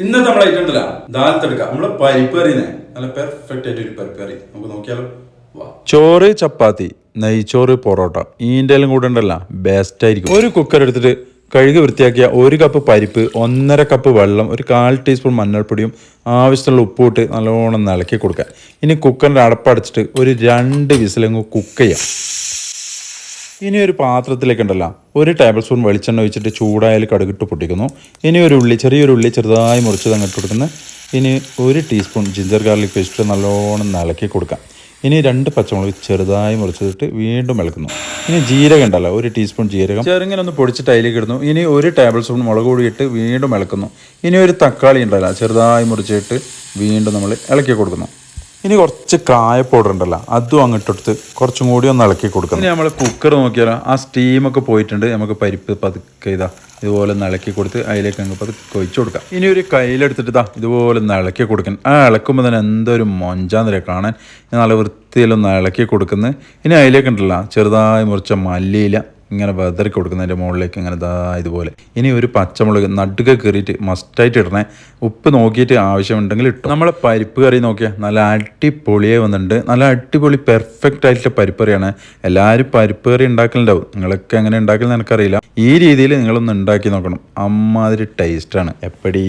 ഇന്നത്തെ നമ്മൾ ഐറ്റം ഉണ്ടല്ല. ദാലത്തെടുക്കാം നമ്മൾ പരിപ്പ് കറിനെ. നല്ല പെർഫെക്റ്റ് ആയിട്ട് ഒരു പരിപ്പ് കറി. നമുക്ക് നോക്കിയാലോ. ചോറ് ചപ്പാത്തി നെയ്ച്ചോറ് പൊറോട്ട. ഈന്റെലും കൂടെ ഉണ്ടല്ല. ബെസ്റ്റ് ആയിരിക്കും. ഒരു കുക്കർ എടുത്തിട്ട് കഴുകി വൃത്തിയാക്കിയ ഒരു കപ്പ് പരിപ്പ് ഒന്നര കപ്പ് വെള്ളം ഒരു കാൽ ടീസ്പൂൺ മഞ്ഞൾപ്പൊടിയും ആവശ്യത്തിനുള്ള ഉപ്പ് ഇട്ട് നല്ലോണം ഇളക്കി കൊടുക്കുക. ഇനി കുക്കറിന്റെ അടപ്പടച്ചിട്ട് ഒരു രണ്ട് വിസിലങ്ങ് കുക്ക് ചെയ്യാം. ഇനി ഒരു പാത്രത്തിലേക്ക് ഉണ്ടല്ലോ ഒരു ടേബിൾ സ്പൂൺ വെളിച്ചെണ്ണ ഒഴിച്ചിട്ട് ചൂടായാൽ കടുകിട്ട് പൊട്ടിക്കുന്നു. ഇനി ഒരു ഉള്ളി ചെറിയൊരു ഉള്ളി ചെറുതായി മുറിച്ചത് അങ്ങോട്ട് കൊടുക്കുന്നു. ഇനി ഒരു ടീസ്പൂൺ ജിഞ്ചർ ഗാർലിക് പേസ്റ്റ് നല്ലോണം നിലക്കി കൊടുക്കാം. ഇനി രണ്ട് പച്ചമുളക് ചെറുതായി മുറിച്ചിട്ട് വീണ്ടും ഇളക്കുന്നു. ഇനി ജീരകം ഉണ്ടല്ലോ ഒരു ടീസ്പൂൺ ജീരകം. ചെറുങ്ങനെ ഒന്ന് പൊടിച്ചിട്ട് അതിലേക്ക് ഇടുന്നു. ഇനി ഒരു ടേബിൾ സ്പൂൺ മുളക് പൊടി ഇട്ട് വീണ്ടും ഇളക്കുന്നു. ഇനി ഒരു തക്കാളി ഉണ്ടല്ലോ ചെറുതായി മുറിച്ചിട്ട് വീണ്ടും നമ്മൾ ഇളക്കി കൊടുക്കുന്നു. ഇനി കുറച്ച് കായ പൗഡർ ഉണ്ടല്ലോ അതും അങ്ങോട്ടെടുത്ത് കുറച്ചും കൂടി ഒന്ന് ഇളക്കി കൊടുക്കണം. ഇനി നമ്മൾ കുക്കർ നോക്കിയാൽ ആ സ്റ്റീമൊക്കെ പോയിട്ടുണ്ട് നമുക്ക് പരിപ്പ് പതുക്കെ ഇതാ ഇതുപോലെ ഒന്ന് ഇളക്കി കൊടുത്ത് അതിലേക്ക് അങ്ങ് പതുക്കെ ഒഴിച്ചു കൊടുക്കാം. ഇനി ഒരു കയ്യിലെടുത്തിട്ട് ഇതാ ഇതുപോലെ ഒന്ന് ഇളക്കി കൊടുക്കാൻ ആ ഇളക്കുമ്പോൾ തന്നെ എന്തൊരു മൊഞ്ചാന്നറിയ കാണാൻ. നല്ല വൃത്തിയിലൊന്ന് ഇളക്കി കൊടുക്കുന്നത് ഇനി അതിലേക്ക് ഉണ്ടല്ലോ ചെറുതായി മുറിച്ച മല്ലിയില. ഇങ്ങനെ വെതറി കൊടുക്കുന്നതിന്റെ മുകളിലേക്ക് ഇങ്ങനെ ഇതാ ഇതുപോലെ. ഇനി ഒരു പച്ചമുളക് നടുക കയറിയിട്ട് മസ്റ്റായിട്ട് ഇടണേ. ഉപ്പ് നോക്കിയിട്ട് ആവശ്യമുണ്ടെങ്കിൽ ഇട്ടു. നമ്മളെ പരിപ്പ് കറി നോക്കിയാൽ നല്ല അടിപൊളിയായി വന്നിട്ടുണ്ട്. നല്ല അടിപൊളി പെർഫെക്റ്റ് ആയിട്ടുള്ള പരിപ്പ് കറിയാണ്. എല്ലാവരും പരിപ്പ് കറി ഉണ്ടാക്കലുണ്ടാവും. നിങ്ങളൊക്കെ എങ്ങനെ ഉണ്ടാക്കലെന്ന് എനിക്കറിയില്ല. ഈ രീതിയിൽ നിങ്ങളൊന്ന് ഉണ്ടാക്കി നോക്കണം. അമ്മാതിരി ടേസ്റ്റാണ് എപ്പടി?